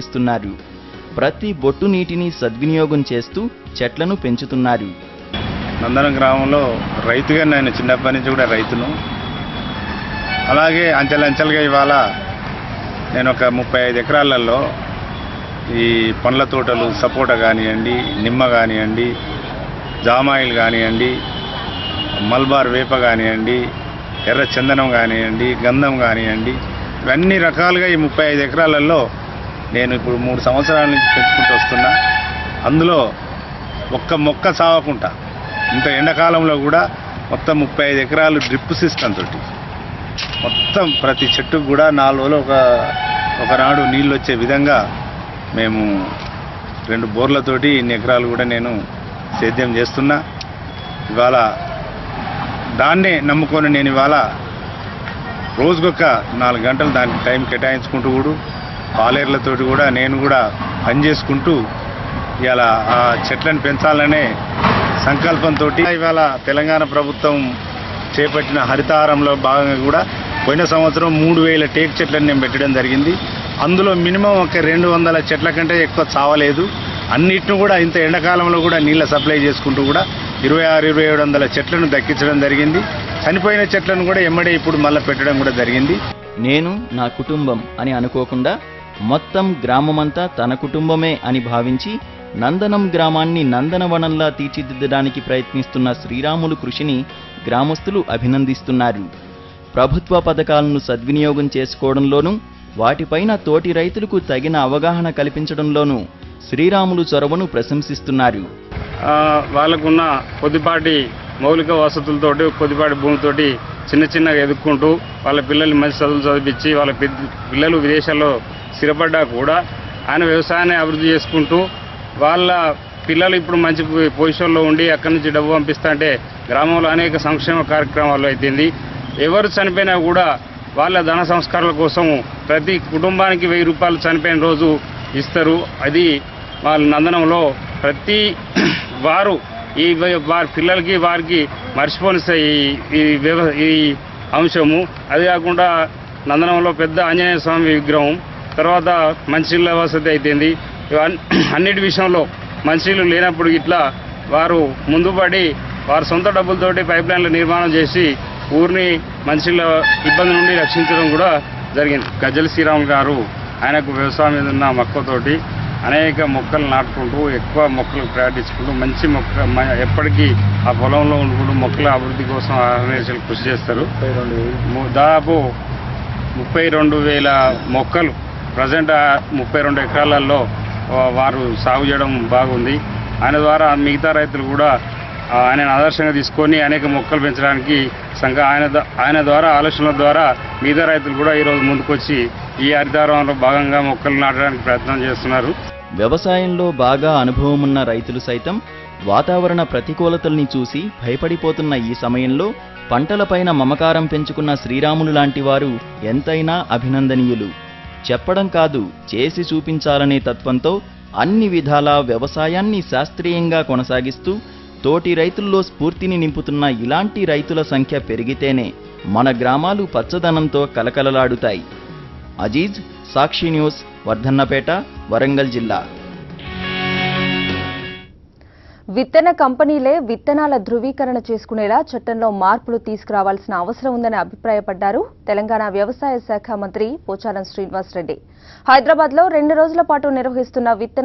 ఇస్తున్నారు ప్రతి బొట్టు నీటిని సద్వినియోగం చేస్తూ చెట్లను పెంచుతున్నారు నందనం గ్రామంలో రైతుగా నేను చిన్నప్పటి నుంచి కూడా రైతును. అలాగే అంచెలంచెలుగా ఇవాళ నేను ఒక ముప్పై ఐదు ఎకరాలలో ఈ పండ్ల తోటలు సపోటా కానివ్వండి నిమ్మ కానివ్వండి జామాయిల్ కానివ్వండి మల్బార్ వేప కానివ్వండి ఎర్ర చందనం కానివ్వండి గంధం కానివ్వండి ఇవన్నీ రకాలుగా ఈ ముప్పై ఐదు ఎకరాలలో నేను ఇప్పుడు మూడు సంవత్సరాల నుంచి పెంచుకుంటూ వస్తున్నా. అందులో ఒక్క మొక్క చావకుండా ఇంత ఎండాకాలంలో కూడా మొత్తం ముప్పై ఐదు ఎకరాలు డ్రిప్ సిస్టమ్ తోటి. మొత్తం ప్రతి చెట్టుకు కూడా నాలుగు రోజులు ఒక ఒకనాడు నీళ్ళు వచ్చే విధంగా మేము రెండు బోర్లతోటి ఇన్ని ఎకరాలు కూడా నేను సేద్యం చేస్తున్నా. ఇవాళ దాన్నే నమ్ముకొని నేను ఇవాళ రోజుకొక నాలుగు గంటలు దానికి టైం కేటాయించుకుంటూ కూడా. పాలేర్లతోటి కూడా నేను కూడా పని చేసుకుంటూ ఇవాళ ఆ చెట్లను పెంచాలనే సంకల్పంతో ఇవాళ తెలంగాణ ప్రభుత్వం చేపట్టిన హరితహారంలో భాగంగా కూడా పోయిన సంవత్సరం మూడు వేల టేక్ చెట్లను నేను పెట్టడం జరిగింది. అందులో మినిమం ఒక రెండు వందల చెట్ల కంటే ఎక్కువ చావలేదు. అన్నిటిని కూడా ఇంత ఎండాకాలంలో కూడా నీళ్ళ సప్లై చేసుకుంటూ కూడా ఇరవై ఆరు ఇరవై ఏడు వందల చెట్లను దక్కించడం జరిగింది. చనిపోయిన చెట్లను కూడా ఎమ్మడే ఇప్పుడు మళ్ళీ పెట్టడం కూడా జరిగింది. నేను నా కుటుంబం అని అనుకోకుండా మొత్తం గ్రామమంతా తన కుటుంబమే అని భావించి నందనం గ్రామాన్ని నందనవనంలా తీర్చిదిద్దడానికి ప్రయత్నిస్తున్న శ్రీరాములు కృషిని గ్రామస్తులు అభినందిస్తున్నారు. ప్రభుత్వ పథకాలను సద్వినియోగం చేసుకోవడంలోనూ వాటిపైన తోటి రైతులకు తగిన అవగాహన కల్పించడంలోనూ శ్రీరాములు చొరవను ప్రశంసిస్తున్నారు. వాళ్ళకున్న కొద్దిపాటి మౌలిక వసతులతోటి కొద్దిపాటి భూమితోటి చిన్న చిన్నగా ఎదుక్కుంటూ వాళ్ళ పిల్లల్ని మంచి చదువులు చదివించి వాళ్ళ పిల్లలు విదేశాల్లో స్థిరపడ్డా కూడా ఆయన వ్యవసాయాన్ని అభివృద్ధి చేసుకుంటూ వాళ్ళ పిల్లలు ఇప్పుడు మంచి పొజిషన్లో ఉండి అక్కడి నుంచి డబ్బు పంపిస్తా అంటే గ్రామంలో అనేక సంక్షేమ కార్యక్రమాలు అయిపోయింది ఎవరు చనిపోయినా కూడా వాళ్ళ ధన సంస్కారాల కోసం ప్రతి కుటుంబానికి వెయ్యి రూపాయలు చనిపోయిన రోజు ఇస్తారు. అది వాళ్ళ నందనంలో ప్రతి వారు ఈ వారి పిల్లలకి వారికి మర్చిపోని ఈ- ఈ వ్యవ ఈ అంశము. అది కాకుండా నందనంలో పెద్ద ఆంజనేయ స్వామి విగ్రహం. తర్వాత మంచినీళ్ళ వసతి ఇవన్- అన్నిటి విషయంలో మంచినీళ్ళు లేనప్పుడు ఇట్లా వారు ముందుపడి వారి సొంత డబ్బులతోటి పైప్ లైన్ల నిర్మాణం చేసి ఊరిని మంచినీళ్ళ ఇబ్బంది నుండి రక్షించడం కూడా జరిగింది. గజ్జల శ్రీరామ్ గారు ఆయనకు వ్యవసాయం మీద ఉన్న మక్కువతోటి అనేక మొక్కలు నాటుకుంటూ ఎక్కువ మొక్కలు ప్రకటించుకుంటూ మంచి మొక్క ఎప్పటికీ ఆ పొలంలో ఉండుకుంటూ మొక్కల అభివృద్ధి కోసం ఆర్గనైజేషన్ కృషి చేస్తారు. దాదాపు ముప్పై రెండు వేల మొక్కలు ప్రజెంట్ ముప్పై రెండు ఎకరాలలో వారు సాగు చేయడం బాగుంది. ఆయన ద్వారా మిగతా రైతులు కూడా ఆయన ఆయనను ఆదర్శంగా తీసుకొని అనేక మొక్కలు పెంచడానికి సంఘ ఆయన ఆయన ద్వారా ఆలోచనల ద్వారా మిగతా రైతులు కూడా ఈరోజు ముందుకొచ్చి ఈ హరిదారంలో భాగంగా మొక్కలు నాటడానికి ప్రయత్నం చేస్తున్నారు. వ్యవసాయంలో బాగా అనుభవం ఉన్న రైతులు సైతం వాతావరణ ప్రతికూలతల్ని చూసి భయపడిపోతున్న ఈ సమయంలో పంటలపైన మమకారం పెంచుకున్న శ్రీరాములు లాంటి వారు ఎంతైనా అభినందనీయులు. చెప్పడం కాదు చేసి చూపించాలనే తత్వంతో అన్ని విధాలా వ్యవసాయాన్ని శాస్త్రీయంగా కొనసాగిస్తూ తోటి రైతుల్లో స్ఫూర్తిని నింపుతున్న ఇలాంటి రైతుల సంఖ్య పెరిగితేనే మన గ్రామాలు పచ్చదనంతో కలకలలాడుతాయి. అజీజ్ సాక్షి న్యూస్ వర్ధన్నపేట వరంగల్ జిల్లా. విత్తన కంపెనీలే విత్తనాల ధృవీకరణ చేసుకునేలా చట్టంలో మార్పులు తీసుకురావాల్సిన అవసరం ఉందని అభిప్రాయపడ్డారు తెలంగాణ వ్యవసాయ శాఖ మంత్రి పోచారం శ్రీనివాసరెడ్డి హైదరాబాద్లో రెండు రోజుల పాటు నిర్వహిస్తున్న విత్తన